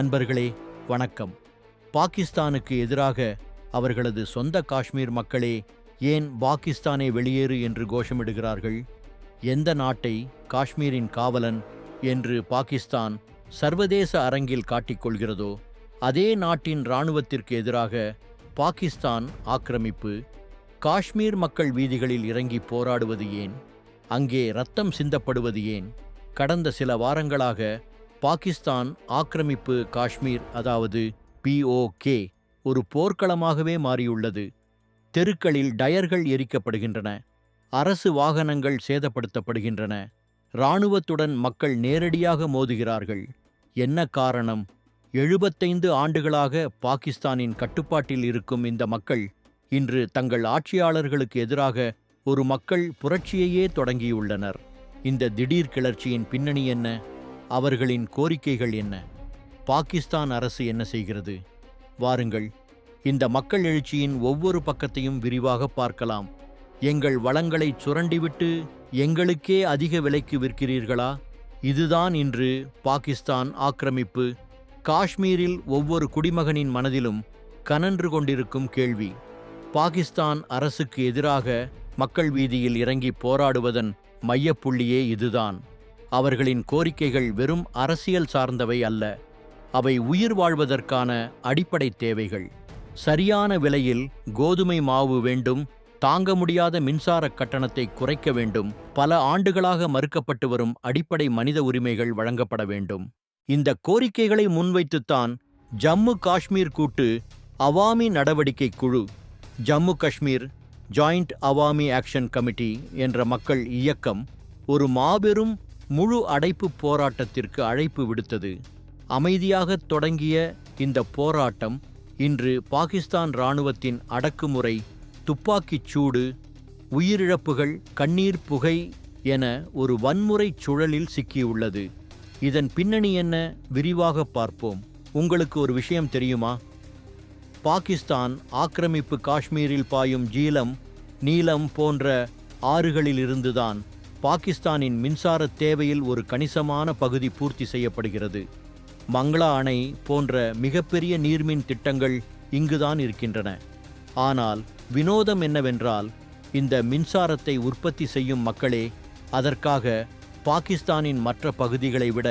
நண்பர்களே வணக்கம். பாகிஸ்தானுக்கு எதிராக அவர்களது சொந்த காஷ்மீர் மக்களே ஏன் பாகிஸ்தானை வெளியேறு என்று கோஷமிடுகிறார்கள்? எந்த நாட்டை காஷ்மீரின் காவலன் என்று பாகிஸ்தான் சர்வதேச அரங்கில் காட்டிக்கொள்கிறதோ அதே நாட்டின் இராணுவத்திற்கு எதிராக பாகிஸ்தான் ஆக்கிரமிப்பு. காஷ்மீர் மக்கள் வீதிகளில் இறங்கி போராடுவது ஏன்? அங்கே ரத்தம் சிந்தப்படுவது ஏன்? கடந்த சில வாரங்களாக பாகிஸ்தான் ஆக்கிரமிப்பு காஷ்மீர் அதாவது பிஓகே ஒரு போர்க்களமாகவே மாறியுள்ளது. தெருக்களில் டயர்கள் எரிக்கப்படுகின்றன. அரசு வாகனங்கள் சேதப்படுத்தப்படுகின்றன. இராணுவத்துடன் மக்கள் நேரடியாக மோதுகிறார்கள். என்ன காரணம்? எழுபத்தைந்து ஆண்டுகளாக பாகிஸ்தானின் கட்டுப்பாட்டில் இருக்கும் இந்த மக்கள் இன்று தங்கள் ஆட்சியாளர்களுக்கு எதிராக ஒரு மக்கள் புரட்சியையே தொடங்கியுள்ளனர். இந்த திடீர் கிளர்ச்சியின் பின்னணி என்ன? அவர்களின் கோரிக்கைகள் என்ன? பாகிஸ்தான் அரசு என்ன செய்கிறது? வாருங்கள் இந்த மக்கள் எழுச்சியின் ஒவ்வொரு பக்கத்தையும் விரிவாக பார்க்கலாம். எங்கள் வளங்களை சுரண்டிவிட்டு எங்களுக்கே அதிக விலைக்கு விற்கிறீர்களா? இதுதான் இன்று பாகிஸ்தான் ஆக்கிரமிப்பு. காஷ்மீரில் ஒவ்வொரு குடிமகனின் மனதிலும் கனன்று கொண்டிருக்கும் கேள்வி. பாகிஸ்தான் அரசுக்கு எதிராக மக்கள் வீதியில் இறங்கி போராடுவதன் மையப்புள்ளியே இதுதான். அவர்களின் கோரிக்கைகள் வெறும் அரசியல் சார்ந்தவை அல்ல அவை உயிர் வாழ்வதற்கான அடிப்படை தேவைகள். சரியான விலையில் கோதுமை மாவு வேண்டும் தாங்க முடியாத மின்சார கட்டணத்தை குறைக்க வேண்டும் பல ஆண்டுகளாக மறுக்கப்பட்டு வரும் அடிப்படை மனித உரிமைகள் வழங்கப்பட வேண்டும். இந்த கோரிக்கைகளை முன்வைத்துத்தான் ஜம்மு காஷ்மீர் கூட்டு அவாமி நடவடிக்கை குழு Jammu Kashmir joint Awami action committee என்ற மக்கள் இயக்கம் ஒரு மாபெரும் முழு அடைப்பு போராட்டத்திற்கு அழைப்பு விடுத்தது. அமைதியாகத் தொடங்கிய இந்த போராட்டம் இன்று பாகிஸ்தான் இராணுவத்தின் அடக்குமுறை துப்பாக்கிச் சூடு உயிரிழப்புகள் கண்ணீர் புகை என ஒரு வன்முறைச் சுழலில் சிக்கியுள்ளது. இதன் பின்னணி என்ன? விரிவாக பார்ப்போம். உங்களுக்கு ஒரு விஷயம் தெரியுமா? பாகிஸ்தான் ஆக்கிரமிப்பு காஷ்மீரில் பாயும் ஜீலம் நீலம் போன்ற ஆறுகளிலிருந்துதான் பாகிஸ்தானின் மின்சார தேவையில் ஒரு கணிசமான பகுதி பூர்த்தி செய்யப்படுகிறது. மங்களா அணை போன்ற மிகப்பெரிய நீர்மின் திட்டங்கள் இங்குதான் இருக்கின்றன. ஆனால் வினோதம் என்னவென்றால் இந்த மின்சாரத்தை உற்பத்தி செய்யும் மக்களே அதற்காக பாகிஸ்தானின் மற்ற பகுதிகளை விட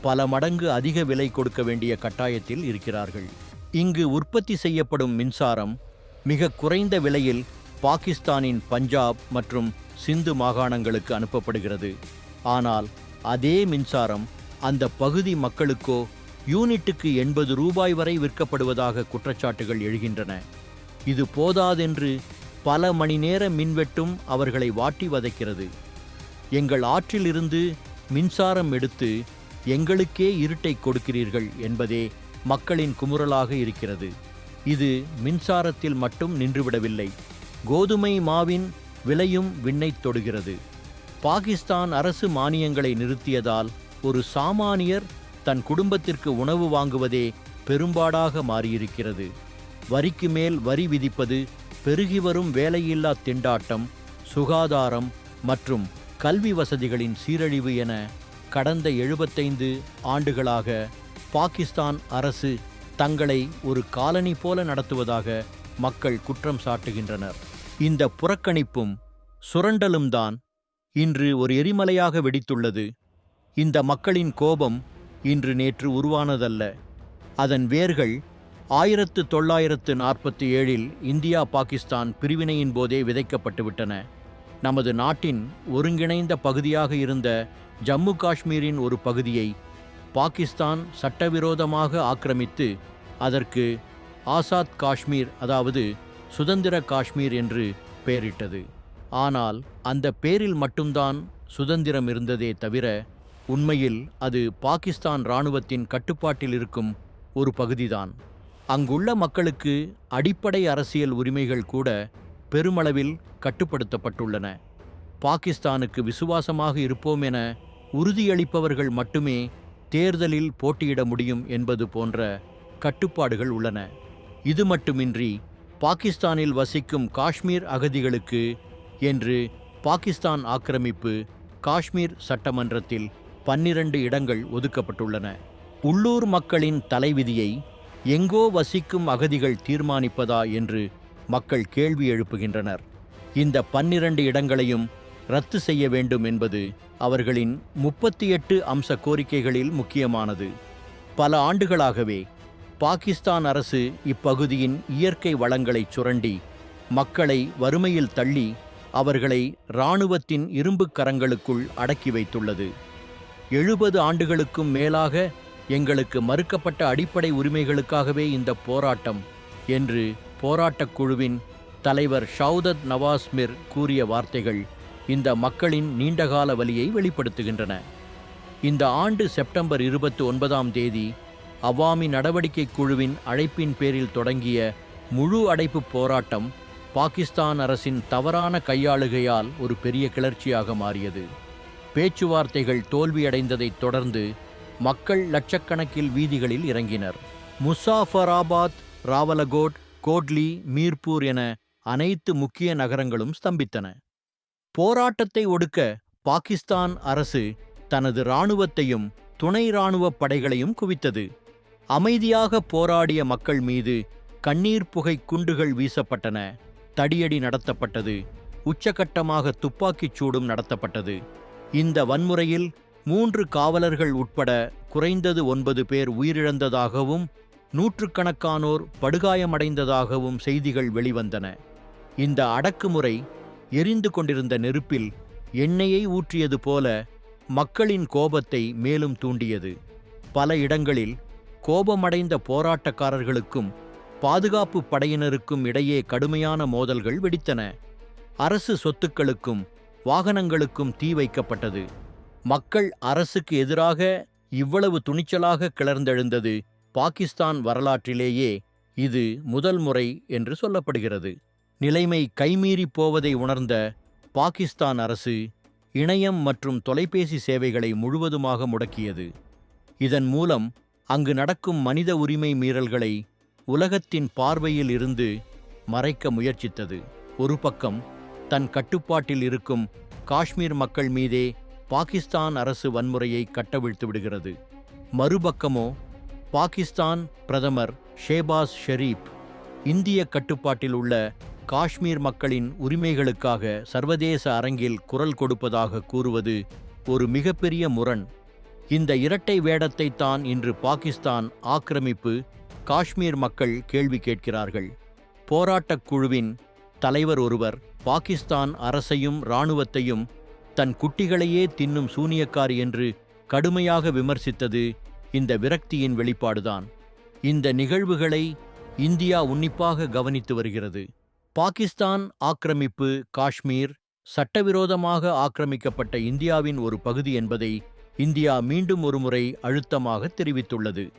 பல மடங்கு அதிக விலை கொடுக்க வேண்டிய கட்டாயத்தில் இருக்கிறார்கள். இங்கு உற்பத்தி செய்யப்படும் மின்சாரம் மிக குறைந்த விலையில் பாகிஸ்தானின் பஞ்சாப் மற்றும் சிந்து மாகாணங்களுக்கு அனுப்பப்படுகிறது. ஆனால் அதே மின்சாரம் அந்த பகுதி மக்களுக்கோ யூனிட்டுக்கு எண்பது ரூபாய் வரை விற்கப்படுவதாக குற்றச்சாட்டுகள் எழுகின்றன. இது போதாதென்று பல மணி நேர மின்வெட்டும் அவர்களை வாட்டி வதைக்கிறது. எங்கள் ஆற்றிலிருந்து மின்சாரம் எடுத்து எங்களுக்கே இருட்டை கொடுக்கிறீர்கள் என்பதே மக்களின் குமுறலாக இருக்கிறது. இது மின்சாரத்தில் மட்டும் நின்றுவிடவில்லை. கோதுமை மாவின் விலையும் விண்ணைத் தொடுகிறது. பாகிஸ்தான் அரசு மானியங்களை நிறுத்தியதால் ஒரு சாமானியர் தன் குடும்பத்திற்கு உணவு வாங்குவதே பெரும்பாடாக மாறியிருக்கிறது. வரிக்கு மேல் வரி விதிப்பது பெருகி வரும் வேலையில்லா திண்டாட்டம் சுகாதாரம் மற்றும் கல்வி வசதிகளின் சீரழிவு என கடந்த எழுபத்தைந்து ஆண்டுகளாக பாகிஸ்தான் அரசு தங்களை ஒரு காலனி போல நடத்துவதாக மக்கள் குற்றம் சாட்டுகின்றனர். இந்த புறக்கணிப்பும் சுரண்டலும் தான் இன்று ஒரு எரிமலையாக வெடித்துள்ளது. இந்த மக்களின் கோபம் இன்று நேற்று உருவானதல்ல. அதன் வேர்கள் ஆயிரத்து தொள்ளாயிரத்து நாற்பத்தி ஏழில் இந்தியா பாகிஸ்தான் பிரிவினையின் போதே விதைக்கப்பட்டுவிட்டன. நமது நாட்டின் ஒருங்கிணைந்த பகுதியாக இருந்த ஜம்மு காஷ்மீரின் ஒரு பகுதியை பாகிஸ்தான் சட்டவிரோதமாக ஆக்கிரமித்து அதற்கு ஆசாத் காஷ்மீர் அதாவது சுதந்திர காஷ்மீர் என்று பெயரிட்டது. ஆனால் அந்த பேரில் மட்டும்தான் சுதந்திரம் இருந்ததே தவிர உண்மையில் அது பாகிஸ்தான் இராணுவத்தின் கட்டுப்பாட்டில் இருக்கும் ஒரு பகுதிதான். அங்குள்ள மக்களுக்கு அடிப்படை அரசியல் உரிமைகள் கூட பெருமளவில் கட்டுப்படுத்தப்பட்டுள்ளன. பாகிஸ்தானுக்கு விசுவாசமாக இருப்போம் என உறுதியளிப்பவர்கள் மட்டுமே தேர்தலில் போட்டியிட முடியும் என்பது போன்ற கட்டுப்பாடுகள் உள்ளன. இது மட்டுமின்றி பாகிஸ்தானில் வசிக்கும் காஷ்மீர் அகதிகளுக்கு என்று பாகிஸ்தான் ஆக்கிரமிப்பு காஷ்மீர் சட்டமன்றத்தில் பன்னிரண்டு இடங்கள் ஒதுக்கப்பட்டுள்ளன. உள்ளூர் மக்களின் தலைவிதியை எங்கோ வசிக்கும் அகதிகள் தீர்மானிப்பதா என்று மக்கள் கேள்வி எழுப்புகின்றனர். இந்த பன்னிரண்டு இடங்களையும் ரத்து செய்ய வேண்டும் என்பது அவர்களின் முப்பத்தி எட்டு அம்ச கோரிக்கைகளில் முக்கியமானது. பல ஆண்டுகளாகவே பாகிஸ்தான் அரசு இப்பகுதியின் இயற்கை வளங்களைச் சுரண்டி மக்களை வறுமையில் தள்ளி அவர்களை இராணுவத்தின் இரும்புக் கரங்களுக்குள் அடக்கி வைத்துள்ளது. எழுபது ஆண்டுகளுக்கும் மேலாக எங்களுக்கு மறுக்கப்பட்ட அடிப்படை உரிமைகளுக்காகவே இந்த போராட்டம் என்று போராட்டக் குழுவின் தலைவர் ஷவுதத் நவாஸ் மிர் கூறிய வார்த்தைகள் இந்த மக்களின் நீண்டகால வலியை வெளிப்படுத்துகின்றன. இந்த ஆண்டு செப்டம்பர் இருபத்தி ஒன்பதாம் தேதி அவாமி நடவடிக்கை குழுவின் அழைப்பின் பேரில் தொடங்கிய முழு அடைப்பு போராட்டம் பாகிஸ்தான் அரசின் தவறான கையாளுகையால் ஒரு பெரிய கிளர்ச்சியாக மாறியது. பேச்சுவார்த்தைகள் தோல்வியடைந்ததைத் தொடர்ந்து மக்கள் லட்சக்கணக்கில் வீதிகளில் இறங்கினர். முசாஃபராபாத் ராவலகோட் கோட்லி மீர்பூர் என அனைத்து முக்கிய நகரங்களும் ஸ்தம்பித்தன. போராட்டத்தை ஒடுக்க பாகிஸ்தான் அரசு தனது இராணுவத்தையும் துணை இராணுவப் படைகளையும் குவித்தது. அமைதியாக போராடிய மக்கள் மீது கண்ணீர் புகை குண்டுகள் வீசப்பட்டன. தடியடி நடத்தப்பட்டது. உச்சகட்டமாக துப்பாக்கிச் சூடும் நடத்தப்பட்டது. இந்த வன்முறையில் மூன்று காவலர்கள் உட்பட குறைந்தது ஒன்பது பேர் உயிரிழந்ததாகவும் நூற்றுக்கணக்கானோர் படுகாயமடைந்ததாகவும் செய்திகள் வெளிவந்தன. இந்த அடக்குமுறை எரிந்து கொண்டிருந்த நெருப்பில் எண்ணெயை ஊற்றியது போல மக்களின் கோபத்தை மேலும் தூண்டியது. பல இடங்களில் கோபமடைந்த போராட்டக்காரர்களுக்கும் பாதுகாப்பு படையினருக்கும் இடையே கடுமையான மோதல்கள் வெடித்தன. அரசு சொத்துக்களுக்கும் வாகனங்களுக்கும் தீ வைக்கப்பட்டது. மக்கள் அரசுக்கு எதிராக இவ்வளவு துணிச்சலாக கிளர்ந்தெழுந்தது பாகிஸ்தான் வரலாற்றிலேயே இது முதல் முறை என்று சொல்லப்படுகிறது. நிலைமை கைமீறிப் போவதை உணர்ந்த பாகிஸ்தான் அரசு இணையம் மற்றும் தொலைபேசி சேவைகளை முழுவதுமாக முடக்கியது. இதன் மூலம் அங்கு நடக்கும் மனித உரிமை மீறல்களை உலகத்தின் பார்வையில் இருந்து மறைக்க முயற்சித்தது. ஒரு பக்கம் தன் கட்டுப்பாட்டில் இருக்கும் காஷ்மீர் மக்கள் மீதே பாகிஸ்தான் அரசு வன்முறையை கட்டவிழ்த்து விடுகிறது. மறுபக்கமோ பாகிஸ்தான் பிரதமர் ஷேபாஸ் ஷெரீப் இந்திய கட்டுப்பாட்டில் உள்ள காஷ்மீர் மக்களின் உரிமைகளுக்காக சர்வதேச அரங்கில் குரல் கொடுப்பதாக கூறுவது ஒரு மிகப்பெரிய முரண். இந்த இரட்டை வேடத்தை தான் இன்று பாகிஸ்தான் ஆக்கிரமிப்பு காஷ்மீர் மக்கள் கேள்வி கேட்கிறார்கள். போராட்டக் குழுவின் தலைவர் ஒருவர் பாகிஸ்தான் அரசையும் இராணுவத்தையும் தன் குட்டிகளையே தின்னும் சூனியக்காரி என்று கடுமையாக விமர்சித்தது இந்த விரக்தியின் வெளிப்பாடுதான். இந்த நிகழ்வுகளை இந்தியா உன்னிப்பாக கவனித்து வருகிறது. பாகிஸ்தான் ஆக்கிரமிப்பு காஷ்மீர் சட்டவிரோதமாக ஆக்கிரமிக்கப்பட்ட இந்தியாவின் ஒரு பகுதி என்பதை இந்தியா மீண்டும் ஒருமுறை அழுத்தமாக தெரிவித்துள்ளது.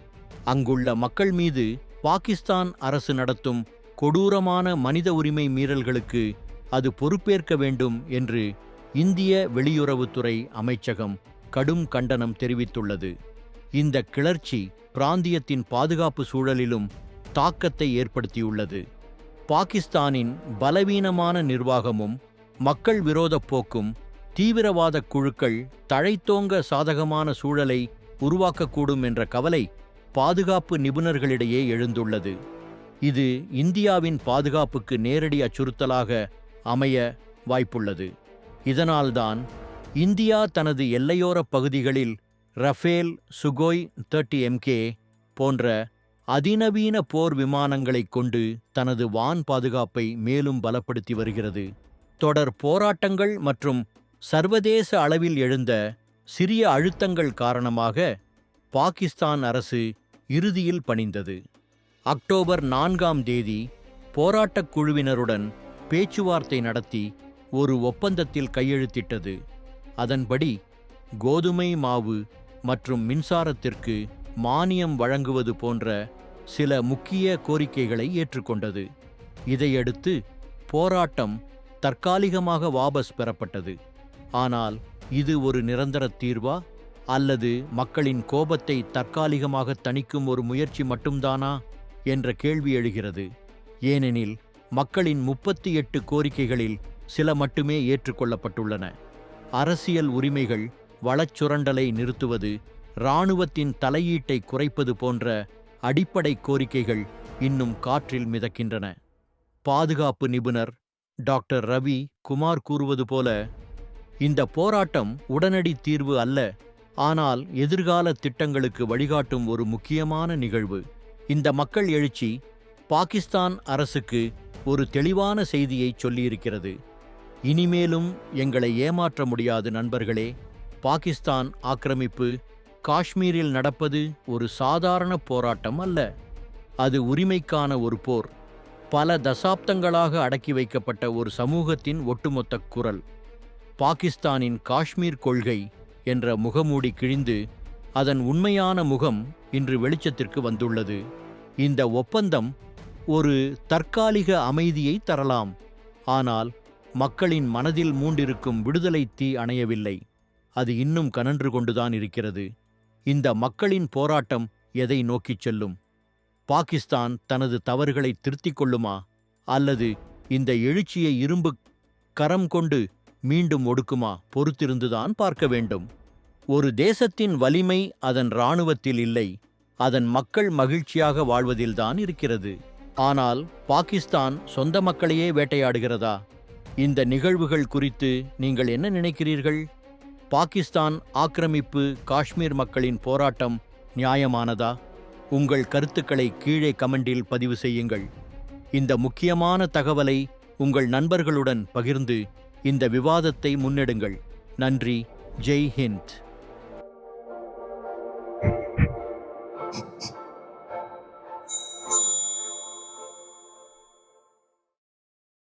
அங்குள்ள மக்கள் மீது பாகிஸ்தான் அரசு நடத்தும் கொடூரமான மனித உரிமை மீறல்களுக்கு அது பொறுப்பேற்க வேண்டும் என்று இந்திய வெளியுறவுத்துறை அமைச்சகம் கடும் கண்டனம் தெரிவித்துள்ளது. இந்த கிளர்ச்சி பிராந்தியத்தின் பாதுகாப்பு சூழலிலும் தாக்கத்தை ஏற்படுத்தியுள்ளது. பாகிஸ்தானின் பலவீனமான நிர்வாகமும் மக்கள் விரோத போக்கும் தீவிரவாத குழுக்கள் தழைத்தோங்க சாதகமான சூழலை உருவாக்கக்கூடும் என்ற கவலை பாதுகாப்பு நிபுணர்களிடையே எழுந்துள்ளது. இது இந்தியாவின் பாதுகாப்புக்கு நேரடி அச்சுறுத்தலாக அமைய வாய்ப்புள்ளது. இதனால்தான் இந்தியா தனது எல்லையோரப் பகுதிகளில் ரஃபேல் சுகோய் தேர்ட்டி எம்கே போன்ற அதிநவீன போர் விமானங்களைக் கொண்டு தனது வான் பாதுகாப்பை மேலும் பலப்படுத்தி வருகிறது. தொடர் போராட்டங்கள் மற்றும் சர்வதேச அளவில் எழுந்த சிறிய அழுத்தங்கள் காரணமாக பாகிஸ்தான் அரசு இறுதியில் பணிந்தது. அக்டோபர் நான்காம் தேதி போராட்டக் குழுவினருடன் பேச்சுவார்த்தை நடத்தி ஒரு ஒப்பந்தத்தில் கையெழுத்திட்டது. அதன்படி கோதுமை மாவு மற்றும் மின்சாரத்திற்கு மானியம் வழங்குவது போன்ற சில முக்கிய கோரிக்கைகளை ஏற்றுக்கொண்டது. இதையடுத்து போராட்டம் தற்காலிகமாக வாபஸ் பெறப்பட்டது. ஆனால் இது ஒரு நிரந்தர தீர்வா? அல்லது மக்களின் கோபத்தை தற்காலிகமாக தணிக்கும் ஒரு முயற்சி மட்டும்தானா? என்ற கேள்வி எழுகிறது. ஏனெனில் மக்களின் முப்பத்தி எட்டு கோரிக்கைகளில் சில மட்டுமே ஏற்றுக்கொள்ளப்பட்டுள்ளன. அரசியல் உரிமைகள் வளச்சுரண்டலை நிறுத்துவது இராணுவத்தின் தலையீட்டை குறைப்பது போன்ற அடிப்படை கோரிக்கைகள் இன்னும் காற்றில் மிதக்கின்றன. பாதுகாப்பு நிபுணர் டாக்டர் ரவி குமார் கூறுவது போல இந்த போராட்டம் உடனடி தீர்வு அல்ல ஆனால் எதிர்கால திட்டங்களுக்கு வழிகாட்டும் ஒரு முக்கியமான நிகழ்வு. இந்த மக்கள் எழுச்சி பாகிஸ்தான் அரசுக்கு ஒரு தெளிவான செய்தியை சொல்லியிருக்கிறது. இனிமேலும் எங்களை ஏமாற்ற முடியாது நண்பர்களே பாகிஸ்தான் ஆக்கிரமிப்பு காஷ்மீரில் நடப்பது ஒரு சாதாரண போராட்டம் அல்ல. அது உரிமைக்கான ஒரு போர் பல தசாப்தங்களாக அடக்கி வைக்கப்பட்ட ஒரு சமூகத்தின் ஒட்டுமொத்த குரல். பாகிஸ்தானின் காஷ்மீர் கொள்கை என்ற முகமூடி கிழிந்து அதன் உண்மையான முகம் இன்று வெளிச்சத்திற்கு வந்துள்ளது. இந்த ஒப்பந்தம் ஒரு தற்காலிக அமைதியை தரலாம். ஆனால் மக்களின் மனதில் மூண்டிருக்கும் விடுதலை தீ அணையவில்லை. அது இன்னும் கனன்று கொண்டுதான் இருக்கிறது. இந்த மக்களின் போராட்டம் எதை நோக்கிச் செல்லும்? பாகிஸ்தான் தனது தவறுகளை திருத்திக் கொள்ளுமா? அல்லது இந்த எழுச்சியை இரும்பு கரம் கொண்டு மீண்டும் ஒடுக்குமா? பொறுத்திருந்துதான் பார்க்க வேண்டும். ஒரு தேசத்தின் வலிமை அதன் இராணுவத்தில் இல்லை. அதன் மக்கள் மகிழ்ச்சியாக வாழ்வதில்தான் இருக்கிறது. ஆனால் பாகிஸ்தான் சொந்த மக்களையே வேட்டையாடுகிறதா? இந்த நிகழ்வுகள் குறித்து நீங்கள் என்ன நினைக்கிறீர்கள்? பாகிஸ்தான் ஆக்கிரமிப்பு காஷ்மீர் மக்களின் போராட்டம் நியாயமானதா? உங்கள் கருத்துக்களை கீழே கமெண்டில் பதிவு செய்யுங்கள். இந்த முக்கியமான தகவலை உங்கள் நண்பர்களுடன் பகிர்ந்து இந்த விவாதத்தை முன்னெடுங்கள். நன்றி. ஜெய் ஹிந்த்.